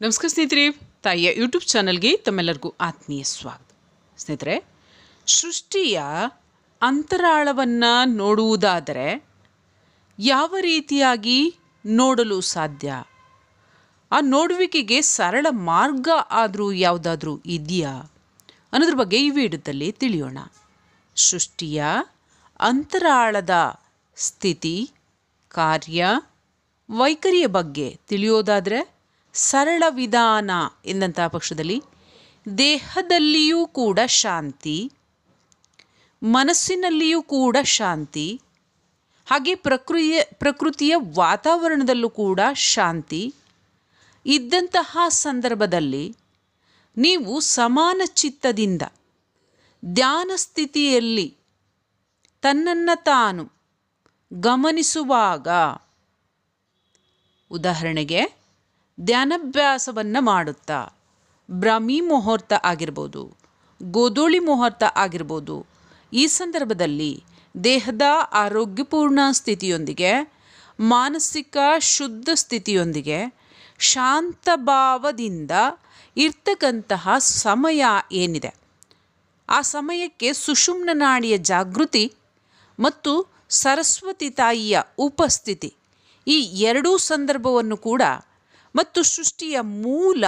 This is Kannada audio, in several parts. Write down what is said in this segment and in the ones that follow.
ನಮಸ್ಕಾರ ಸ್ನೇಹಿತರೆ, ತಾಯಿಯ ಯೂಟ್ಯೂಬ್ ಚಾನಲ್ಗೆ ತಮ್ಮೆಲ್ಲರಿಗೂ ಆತ್ಮೀಯ ಸ್ವಾಗತ. ಸ್ನೇಹಿತರೆ, ಸೃಷ್ಟಿಯ ಅಂತರಾಳವನ್ನು ನೋಡುವುದಾದರೆ ಯಾವ ರೀತಿಯಾಗಿ ನೋಡಲು ಸಾಧ್ಯ? ಆ ನೋಡುವಿಕೆಗೆ ಸರಳ ಮಾರ್ಗ ಆದರೂ ಯಾವುದಾದ್ರೂ ಇದೆಯಾ? ಅನ್ನೋದ್ರ ಬಗ್ಗೆ ಈ ವಿಡಿಯೋದಲ್ಲಿ ತಿಳಿಯೋಣ. ಸೃಷ್ಟಿಯ ಅಂತರಾಳದ ಸ್ಥಿತಿ, ಕಾರ್ಯ, ವೈಖರಿಯ ಬಗ್ಗೆ ತಿಳಿಯೋದಾದರೆ ಸರಳ ವಿಧಾನ ಎಂದಂತಹ ಪಕ್ಷದಲ್ಲಿ, ದೇಹದಲ್ಲಿಯೂ ಕೂಡ ಶಾಂತಿ, ಮನಸ್ಸಿನಲ್ಲಿಯೂ ಕೂಡ ಶಾಂತಿ, ಹಾಗೆ ಪ್ರಕೃತಿಯ ಪ್ರಕೃತಿಯ ವಾತಾವರಣದಲ್ಲೂ ಕೂಡ ಶಾಂತಿ ಇದ್ದಂತಹ ಸಂದರ್ಭದಲ್ಲಿ ನೀವು ಸಮಾನ ಚಿತ್ತದಿಂದ ಧ್ಯಾನ ಸ್ಥಿತಿಯಲ್ಲಿ ತನ್ನನ್ನು ತಾನು ಗಮನಿಸುವಾಗ, ಉದಾಹರಣೆಗೆ ಧ್ಯಾನಾಭ್ಯಾಸವನ್ನು ಮಾಡುತ್ತಾ. ಬ್ರಾಹ್ಮಿ ಮುಹೂರ್ತ ಆಗಿರ್ಬೋದು, ಗೋಧೂಳಿ ಮುಹೂರ್ತ ಆಗಿರ್ಬೋದು, ಈ ಸಂದರ್ಭದಲ್ಲಿ ದೇಹದ ಆರೋಗ್ಯಪೂರ್ಣ ಸ್ಥಿತಿಯೊಂದಿಗೆ, ಮಾನಸಿಕ ಶುದ್ಧ ಸ್ಥಿತಿಯೊಂದಿಗೆ, ಶಾಂತ ಭಾವದಿಂದ ಇರ್ತಕ್ಕಂತಹ ಸಮಯ ಏನಿದೆ? ಆ ಸಮಯಕ್ಕೆ ಸುಷುಮ್ನ ನಾಡಿಯ ಜಾಗೃತಿ ಮತ್ತು ಸರಸ್ವತಿ ತಾಯಿಯ ಉಪಸ್ಥಿತಿ ಈ ಎರಡೂ ಸಂದರ್ಭವನ್ನು ಕೂಡ ಮತ್ತು ಸೃಷ್ಟಿಯ ಮೂಲ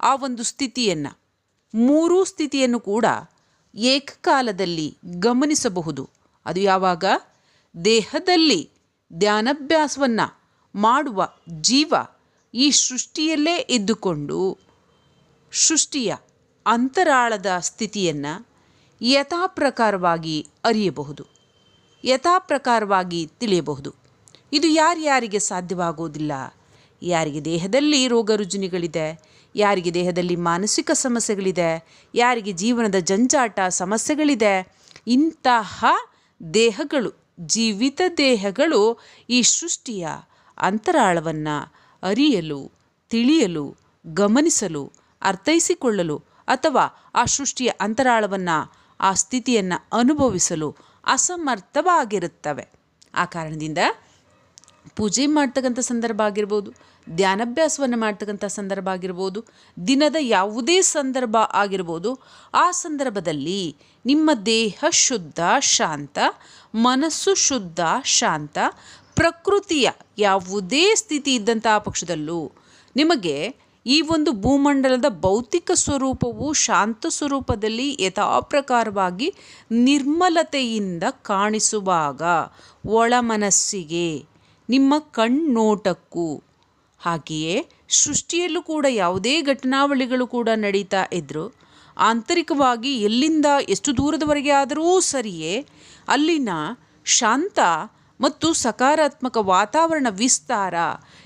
ಆ ಒಂದು ಸ್ಥಿತಿಯನ್ನು, ಮೂರೂ ಸ್ಥಿತಿಯನ್ನು ಕೂಡ ಏಕಕಾಲದಲ್ಲಿ ಗಮನಿಸಬಹುದು. ಅದು ಯಾವಾಗ? ದೇಹದಲ್ಲಿ ಧ್ಯಾನಾಭ್ಯಾಸವನ್ನು ಮಾಡುವ ಜೀವ ಈ ಸೃಷ್ಟಿಯಲ್ಲೇ ಇದ್ದುಕೊಂಡು ಸೃಷ್ಟಿಯ ಅಂತರಾಳದ ಸ್ಥಿತಿಯನ್ನು ಯಥಾಪ್ರಕಾರವಾಗಿ ಅರಿಯಬಹುದು, ಯಥಾಪ್ರಕಾರವಾಗಿ ತಿಳಿಯಬಹುದು. ಇದು ಯಾರ್ಯಾರಿಗೆ ಸಾಧ್ಯವಾಗುವುದಿಲ್ಲ? ಯಾರಿಗೆ ದೇಹದಲ್ಲಿ ರೋಗ ರುಜಿನಿಗಳಿದೆ, ಯಾರಿಗೆ ದೇಹದಲ್ಲಿ ಮಾನಸಿಕ ಸಮಸ್ಯೆಗಳಿದೆ, ಯಾರಿಗೆ ಜೀವನದ ಜಂಜಾಟ ಸಮಸ್ಯೆಗಳಿದೆ, ಇಂತಹ ದೇಹಗಳು, ಜೀವಿತ ದೇಹಗಳು ಈ ಸೃಷ್ಟಿಯ ಅಂತರಾಳವನ್ನು ಅರಿಯಲು, ತಿಳಿಯಲು, ಗಮನಿಸಲು, ಅರ್ಥೈಸಿಕೊಳ್ಳಲು ಅಥವಾ ಆ ಸೃಷ್ಟಿಯ ಅಂತರಾಳವನ್ನು, ಆ ಸ್ಥಿತಿಯನ್ನು ಅನುಭವಿಸಲು ಅಸಮರ್ಥವಾಗಿರುತ್ತವೆ. ಆ ಕಾರಣದಿಂದ ಪೂಜೆ ಮಾಡ್ತಕ್ಕಂಥ ಸಂದರ್ಭ ಆಗಿರ್ಬೋದು, ಧ್ಯಾನಾಭ್ಯಾಸವನ್ನು ಮಾಡ್ತಕ್ಕಂಥ ಸಂದರ್ಭ ಆಗಿರ್ಬೋದು, ದಿನದ ಯಾವುದೇ ಸಂದರ್ಭ ಆಗಿರ್ಬೋದು, ಆ ಸಂದರ್ಭದಲ್ಲಿ ನಿಮ್ಮ ದೇಹ ಶುದ್ಧ, ಶಾಂತ, ಮನಸ್ಸು ಶುದ್ಧ, ಶಾಂತ, ಪ್ರಕೃತಿಯ ಯಾವುದೇ ಸ್ಥಿತಿ ಇದ್ದಂತಹ ಪಕ್ಷದಲ್ಲೂ ನಿಮಗೆ ಈ ಒಂದು ಭೂಮಂಡಲದ ಭೌತಿಕ ಸ್ವರೂಪವು ಶಾಂತ ಸ್ವರೂಪದಲ್ಲಿ ಯಥಾಪ್ರಕಾರವಾಗಿ ನಿರ್ಮಲತೆಯಿಂದ ಕಾಣಿಸುವಾಗ ಒಳ ಮನಸ್ಸಿಗೆ ನಿಮ್ಮ ಕಣ್ಣೋಟಕ್ಕೂ. ಹಾಗೆಯೇ ಸೃಷ್ಟಿಯಲ್ಲೂ ಕೂಡ ಯಾವುದೇ ಘಟನಾವಳಿಗಳು ಕೂಡ ನಡೀತಾ ಇದ್ದರು ಆಂತರಿಕವಾಗಿ ಎಲ್ಲಿಂದ ಎಷ್ಟು ದೂರದವರೆಗೆ ಆದರೂ ಸರಿಯೇ, ಅಲ್ಲಿನ ಶಾಂತ ಮತ್ತು ಸಕಾರಾತ್ಮಕ ವಾತಾವರಣ ವಿಸ್ತಾರ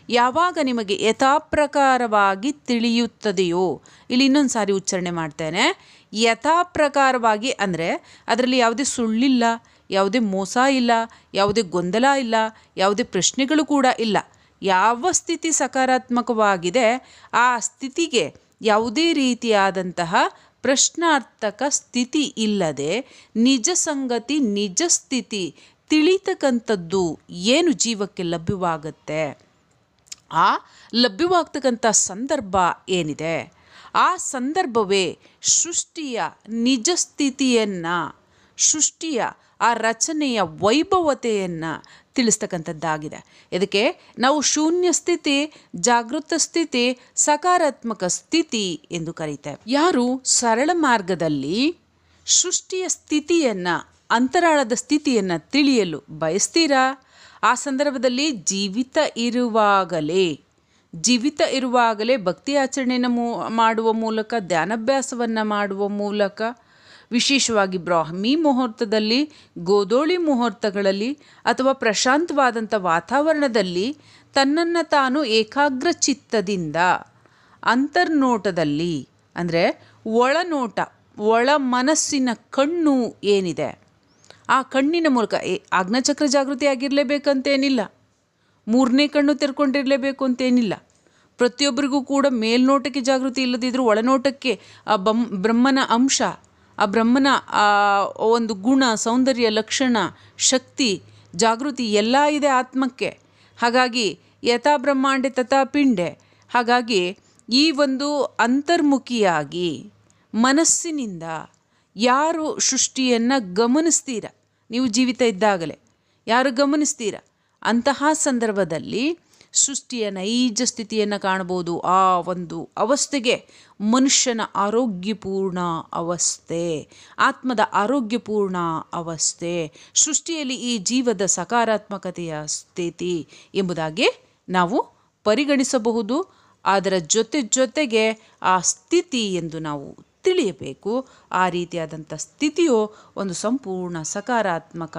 ಯಾವಾಗ ನಿಮಗೆ ಯಥಾಪ್ರಕಾರವಾಗಿ ತಿಳಿಯುತ್ತದೆಯೋ, ಇಲ್ಲಿ ಇನ್ನೊಂದು ಸಾರಿ ಉಚ್ಚಾರಣೆ ಮಾಡ್ತೇನೆ. ಯಥಾಪ್ರಕಾರವಾಗಿ ಅಂದರೆ ಅದರಲ್ಲಿ ಯಾವುದೇ ಸುಳ್ಳಿಲ್ಲ. ಯಾವುದೇ ಮೋಸ ಇಲ್ಲ, ಯಾವುದೇ ಗೊಂದಲ ಇಲ್ಲ, ಯಾವುದೇ ಪ್ರಶ್ನೆಗಳು ಕೂಡ ಇಲ್ಲ. ಯಾವ ಸ್ಥಿತಿ ಸಕಾರಾತ್ಮಕವಾಗಿದೆ, ಆ ಸ್ಥಿತಿಗೆ ಯಾವುದೇ ರೀತಿಯಾದಂತಹ ಪ್ರಶ್ನಾರ್ಥಕ ಸ್ಥಿತಿ ಇಲ್ಲದೆ ನಿಜ ಸಂಗತಿ, ನಿಜ ಸ್ಥಿತಿ ತಿಳಿತಕ್ಕಂಥದ್ದು ಏನು ಜೀವಕ್ಕೆ ಲಭ್ಯವಾಗುತ್ತೆ? ಆ ಲಭ್ಯವಾಗ್ತಕ್ಕಂಥ ಸಂದರ್ಭ ಏನಿದೆ? ಆ ಸಂದರ್ಭವೇ ಸೃಷ್ಟಿಯ ನಿಜ ಸ್ಥಿತಿಯನ್ನು, ಸೃಷ್ಟಿಯ ಆ ರಚನೆಯ ವೈಭವತೆಯನ್ನು ತಿಳಿಸ್ತಕ್ಕಂಥದ್ದಾಗಿದೆ. ಇದಕ್ಕೆ ನಾವು ಶೂನ್ಯ ಸ್ಥಿತಿ, ಜಾಗೃತ ಸ್ಥಿತಿ, ಸಕಾರಾತ್ಮಕ ಸ್ಥಿತಿ ಎಂದು ಕರೀತೇವೆ. ಯಾರು ಸರಳ ಮಾರ್ಗದಲ್ಲಿ ಸೃಷ್ಟಿಯ ಸ್ಥಿತಿಯನ್ನು, ಅಂತರಾಳದ ಸ್ಥಿತಿಯನ್ನು ತಿಳಿಯಲು ಬಯಸ್ತೀರಾ? ಆ ಸಂದರ್ಭದಲ್ಲಿ ಜೀವಿತ ಇರುವಾಗಲೇ ಜೀವಿತ ಇರುವಾಗಲೇ ಭಕ್ತಿ ಆಚರಣೆಯನ್ನು ಮೂ, ಮಾಡುವ ಮೂಲಕ, ಧ್ಯಾನಾಭ್ಯಾಸವನ್ನು ಮಾಡುವ ಮೂಲಕ ವಿಶೇಷವಾಗಿ ಬ್ರಾಹ್ಮಿ ಮುಹೂರ್ತದಲ್ಲಿ, ಗೋಧೋಳಿ ಮುಹೂರ್ತಗಳಲ್ಲಿ ಅಥವಾ ಪ್ರಶಾಂತವಾದಂಥ ವಾತಾವರಣದಲ್ಲಿ ತನ್ನನ್ನು ತಾನು ಏಕಾಗ್ರ ಚಿತ್ತದಿಂದ ಅಂತರ್ನೋಟದಲ್ಲಿ, ಅಂದರೆ ಒಳನೋಟ, ಒಳ ಮನಸ್ಸಿನ ಕಣ್ಣು ಏನಿದೆ, ಆ ಕಣ್ಣಿನ ಮೂಲಕ, ಏ ಆಜ್ಞಾಚಕ್ರ ಜಾಗೃತಿ ಆಗಿರಲೇಬೇಕಂತೇನಿಲ್ಲ, ಮೂರನೇ ಕಣ್ಣು ತೆರ್ಕೊಂಡಿರಲೇಬೇಕು ಅಂತೇನಿಲ್ಲ. ಪ್ರತಿಯೊಬ್ಬರಿಗೂ ಕೂಡ ಮೇಲ್ನೋಟಕ್ಕೆ ಜಾಗೃತಿ ಇಲ್ಲದಿದ್ದರೂ ಒಳನೋಟಕ್ಕೆ ಆ ಬಂ, ಬ್ರಹ್ಮನ ಅಂಶ ಆ ಬ್ರಹ್ಮನ, ಆ ಒಂದು ಗುಣ, ಸೌಂದರ್ಯ, ಲಕ್ಷಣ, ಶಕ್ತಿ, ಜಾಗೃತಿ ಎಲ್ಲ ಇದೆ ಆತ್ಮಕ್ಕೆ. ಹಾಗಾಗಿ ಯಥಾ ಬ್ರಹ್ಮಾಂಡೆ ತಥಾ ಪಿಂಡೆ. ಹಾಗಾಗಿ ಈ ಒಂದು ಅಂತರ್ಮುಖಿಯಾಗಿ ಮನಸ್ಸಿನಿಂದ ಯಾರು ಸೃಷ್ಟಿಯನ್ನು ಗಮನಿಸ್ತೀರ? ನೀವು ಜೀವಿತ ಇದ್ದಾಗಲೇ ಯಾರು ಗಮನಿಸ್ತೀರ? ಅಂತಹ ಸಂದರ್ಭದಲ್ಲಿ ಸೃಷ್ಟಿಯ ನೈಜ ಸ್ಥಿತಿಯನ್ನು ಕಾಣ್ಬೋದು. ಆ ಒಂದು ಅವಸ್ಥೆಗೆ ಮನುಷ್ಯನ ಆರೋಗ್ಯಪೂರ್ಣ ಅವಸ್ಥೆ. ಆತ್ಮದ ಆರೋಗ್ಯಪೂರ್ಣ ಅವಸ್ಥೆ. ಸೃಷ್ಟಿಯಲ್ಲಿ ಈ ಜೀವದ ಸಕಾರಾತ್ಮಕತೆಯ ಸ್ಥಿತಿ ಎಂಬುದಾಗಿ ನಾವು ಪರಿಗಣಿಸಬಹುದು. ಅದರ ಜೊತೆ ಜೊತೆಗೆ ಆ ಸ್ಥಿತಿ ಎಂದು ನಾವು ತಿಳಿಯಬೇಕು. ಆ ರೀತಿಯಾದಂಥ ಸ್ಥಿತಿಯು ಒಂದು ಸಂಪೂರ್ಣ ಸಕಾರಾತ್ಮಕ,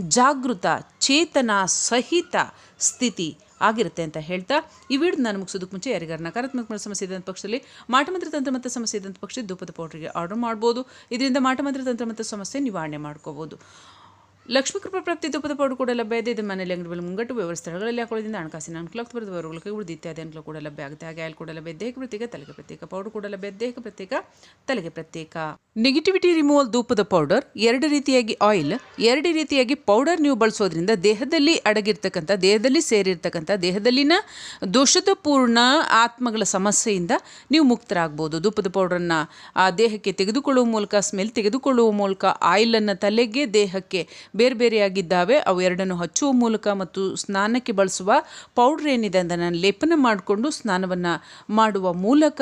ಜಾಗೃತ, ಚೇತನ ಸಹಿತ ಸ್ಥಿತಿ ಆಗಿರುತ್ತೆ ಅಂತ ಹೇಳ್ತಾ ಈ ವಿಡಿಯೋ ನಾನು ಮುಗಿಸೋದಕ್ಕೆ ಮುಂಚೆ ಯಾರಿಗಾರ ನಕಾರಾತ್ಮಕ ಸಮಸ್ಯೆ ಇದ್ದಂಥ ಪಕ್ಷದಲ್ಲಿ ಮಾಟಮಂತ್ರ ತಂತ್ರ ಮತ್ತು ಸಮಸ್ಯೆ ಇದ್ದಂಥ ಪಕ್ಷದಲ್ಲಿ ಧೂಪದ ಪೌಡ್ರಿಗೆ ಆರ್ಡರ್ ಮಾಡ್ಬೋದು. ಇದರಿಂದ ಮಾಟಮಂತ್ರ ತಂತ್ರ ಮತ್ತು ಸಮಸ್ಯೆ ನಿವಾರಣೆ ಮಾಡ್ಕೋಬೋದು. ಲಕ್ಷ್ಮೀ ಕೃಪ ಪ್ರಾಪ್ತಿ ಧೂಪದ ಪೌಡರ್ ಕೂಡ ಲಭ್ಯ ಇದೆ. ಇದು ಮನೆಯಲ್ಲಿ ಅಂಗಡಿ ಮೇಲೆ ಮುಂಗಟ್ಟು ವ್ಯವಸ್ಥೆ ಸ್ಥಳಗಳಲ್ಲಿ ಹಾಕೊಳ್ಳೋದ್ರಿಂದ ಹಣಕಾಸಿನ ಅನುಕೂಲ ಬರೆದು ಇತ್ಯಾದಿ ಅನುಕೂಲ ಕೂಡ ಲಭ್ಯ ಆಗುತ್ತೆ. ಹಾಗೆ ಆಯಿಲ್ ಕೂಡ ಲಭ್ಯ. ದೇಹಕ್ಕೆ ಪ್ರತ್ಯೇಕ, ತಲೆಗೆ ಪ್ರತ್ಯೇಕ ಪೌಡರ್ ಕೂಡ ಲಭ್ಯ. ದೇಹಕ್ಕೆ ಪ್ರತ್ಯೇಕ, ತಲೆಗೆ ಪ್ರತ್ಯೇಕ. ನೆಗೆಟಿವಿಟಿ ರಿಮೂವಲ್ ಧೂಪದ ಪೌಡರ್ ಎರಡು ರೀತಿಯಾಗಿ ಆಯಿಲ್ ಎರಡು ರೀತಿಯಾಗಿ ಪೌಡರ್ ನೀವು ಬಳಸೋದ್ರಿಂದ ದೇಹದಲ್ಲಿ ಅಡಗಿರ್ತಕ್ಕಂಥ, ದೇಹದಲ್ಲಿ ಸೇರಿರ್ತಕ್ಕಂಥ, ದೇಹದಲ್ಲಿನ ದೋಷದ ಪೂರ್ಣ ಆತ್ಮಗಳ ಸಮಸ್ಯೆಯಿಂದ ನೀವು ಮುಕ್ತರಾಗ್ಬೋದು. ಧೂಪದ ಪೌಡರನ್ನು ಆ ದೇಹಕ್ಕೆ ತೆಗೆದುಕೊಳ್ಳುವ ಮೂಲಕ ಸ್ಮೆಲ್ ತೆಗೆದುಕೊಳ್ಳುವ ಮೂಲಕ ಆಯಿಲನ್ನು ತಲೆಗೆ, ದೇಹಕ್ಕೆ ಬೇರೆ ಬೇರೆಯಾಗಿದ್ದಾವೆ. ಅವು ಎರಡನ್ನು ಹಚ್ಚುವ ಮೂಲಕ ಮತ್ತು ಸ್ನಾನಕ್ಕೆ ಬಳಸುವ ಪೌಡ್ರ್ ಏನಿದೆ ಅದನ್ನು ಲೇಪನ ಮಾಡಿಕೊಂಡು ಸ್ನಾನವನ್ನು ಮಾಡುವ ಮೂಲಕ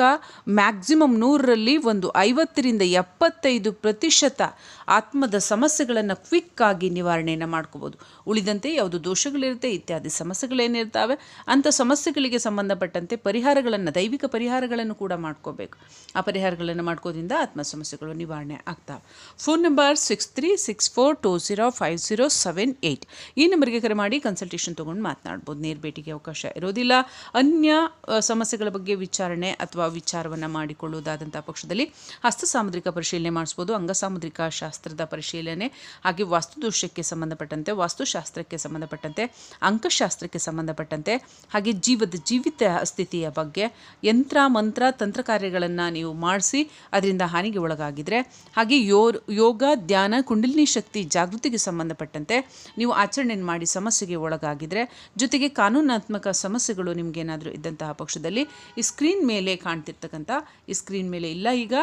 ಮ್ಯಾಕ್ಸಿಮಮ್ ನೂರರಲ್ಲಿ ಒಂದು ಐವತ್ತರಿಂದ ಎಪ್ಪತ್ತೈದು ಪ್ರತಿಶತ ಆತ್ಮದ ಸಮಸ್ಯೆಗಳನ್ನು ಕ್ವಿಕ್ಕಾಗಿ ನಿವಾರಣೆಯನ್ನು ಮಾಡ್ಕೋಬೋದು. ಉಳಿದಂತೆ ಯಾವುದು ದೋಷಗಳಿರುತ್ತೆ ಇತ್ಯಾದಿ ಸಮಸ್ಯೆಗಳೇನಿರ್ತಾವೆ ಅಂಥ ಸಮಸ್ಯೆಗಳಿಗೆ ಸಂಬಂಧಪಟ್ಟಂತೆ ಪರಿಹಾರಗಳನ್ನು, ದೈವಿಕ ಪರಿಹಾರಗಳನ್ನು ಕೂಡ ಮಾಡ್ಕೋಬೇಕು. ಆ ಪರಿಹಾರಗಳನ್ನು ಮಾಡ್ಕೋದ್ರಿಂದ ಆತ್ಮ ಸಮಸ್ಯೆಗಳು ನಿವಾರಣೆ ಆಗ್ತಾವೆ. Phone number six three six four two zero five zero seven eight ಈ ನಂಬರ್ಗೆ ಕರೆ ಮಾಡಿ ಕನ್ಸಲ್ಟೇಷನ್ ತೊಗೊಂಡು ಮಾತನಾಡ್ಬೋದು. ನೇರ ಭೇಟಿಗೆ ಅವಕಾಶ ಇರೋದಿಲ್ಲ. ಅನ್ಯ ಸಮಸ್ಯೆಗಳ ಬಗ್ಗೆ ವಿಚಾರಣೆ ಅಥವಾ ವಿಚಾರವನ್ನು ಮಾಡಿಕೊಳ್ಳುವುದಾದಂಥ ಪಕ್ಷದಲ್ಲಿ ಹಸ್ತ ಸಾಮುದ್ರಿಕ ಪರಿಶೀಲನೆ ಮಾಡಿಸ್ಬೋದು. ಅಂಗಸಾಮುದ್ರಿಕ ಶಾಸ್ತ್ರದ ಪರಿಶೀಲನೆ ಹಾಗೆ ವಾಸ್ತುದೋಷಕ್ಕೆ ಸಂಬಂಧಪಟ್ಟಂತೆ ವಾಸ್ತುಶಾಸ್ತ್ರಕ್ಕೆ ಸಂಬಂಧಪಟ್ಟಂತೆ ಅಂಕಶಾಸ್ತ್ರಕ್ಕೆ ಸಂಬಂಧಪಟ್ಟಂತೆ, ಹಾಗೆ ಜೀವದ ಜೀವಿತ ಸ್ಥಿತಿಯ ಬಗ್ಗೆ ಯಂತ್ರ, ಮಂತ್ರ, ತಂತ್ರ ಕಾರ್ಯಗಳನ್ನು ನೀವು ಮಾಡಿಸಿ ಅದರಿಂದ ಹಾನಿಗೆ ಒಳಗಾಗಿದ್ರೆ ಹಾಗೆ ಯೋ ಯೋಗ, ಧ್ಯಾನ, ಕುಂಡಲಿನಿ ಶಕ್ತಿ ಜಾಗೃತಿಗೆ ಸಂಬಂಧಪಟ್ಟಂತೆ ನೀವು ಆಚರಣೆ ಮಾಡಿ ಸಮಸ್ಯೆಗೆ ಒಳಗಾಗಿದ್ರೆ, ಜೊತೆಗೆ ಕಾನೂನಾತ್ಮಕ ಸಮಸ್ಯೆಗಳು ನಿಮಗೇನಾದರೂ ಇದ್ದಂತಹ ಪಕ್ಷದಲ್ಲಿ ಈ ಸ್ಕ್ರೀನ್ ಮೇಲೆ ಕಾಣ್ತಿರ್ತಕ್ಕಂಥ, ಈ ಸ್ಕ್ರೀನ್ ಮೇಲೆ ಇಲ್ಲ ಈಗ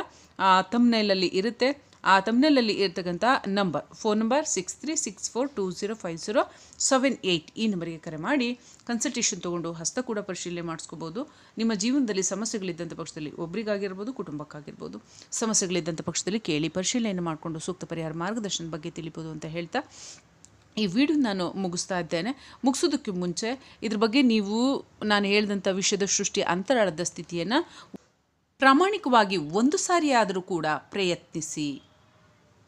ತಮ್ನೈಲಲ್ಲಿ ಇರುತ್ತೆ. ಆ ತಮ್ನೈಲಲ್ಲಿ ಇರ್ತಕ್ಕಂಥ number phone number six three six four two zero five zero seven eight ಈ ನಂಬರಿಗೆ ಕರೆ ಮಾಡಿ ಕನ್ಸಲ್ಟೇಷನ್ ತೊಗೊಂಡು ಹಸ್ತ ಕೂಡ ಪರಿಶೀಲನೆ ಮಾಡಿಸ್ಕೋಬೋದು. ನಿಮ್ಮ ಜೀವನದಲ್ಲಿ ಸಮಸ್ಯೆಗಳಿದ್ದಂಥ ಪಕ್ಷದಲ್ಲಿ ಒಬ್ರಿಗಾಗಿರ್ಬೋದು, ಕುಟುಂಬಕ್ಕಾಗಿರ್ಬೋದು, ಸಮಸ್ಯೆಗಳಿದ್ದಂಥ ಪಕ್ಷದಲ್ಲಿ ಕೇಳಿ ಪರಿಶೀಲನೆ ಮಾಡಿಕೊಂಡು ಸೂಕ್ತ ಪರಿಹಾರ ಮಾರ್ಗದರ್ಶನದ ಬಗ್ಗೆ ತಿಳಿಬೋದು ಅಂತ ಹೇಳ್ತಾ ಈ ವಿಡಿಯೋ ನಾನು ಮುಗಿಸ್ತಾ ಇದ್ದೇನೆ. ಮುಗಿಸೋದಕ್ಕೆ ಮುಂಚೆ ಇದ್ರ ಬಗ್ಗೆ ನೀವು, ನಾನು ಹೇಳಿದಂಥ ವಿಷಯದ ಸೃಷ್ಟಿ ಅಂತರಾಳದ ಸ್ಥಿತಿಯನ್ನು ಪ್ರಾಮಾಣಿಕವಾಗಿ ಒಂದು ಸಾರಿಯಾದರೂ ಕೂಡ ಪ್ರಯತ್ನಿಸಿ.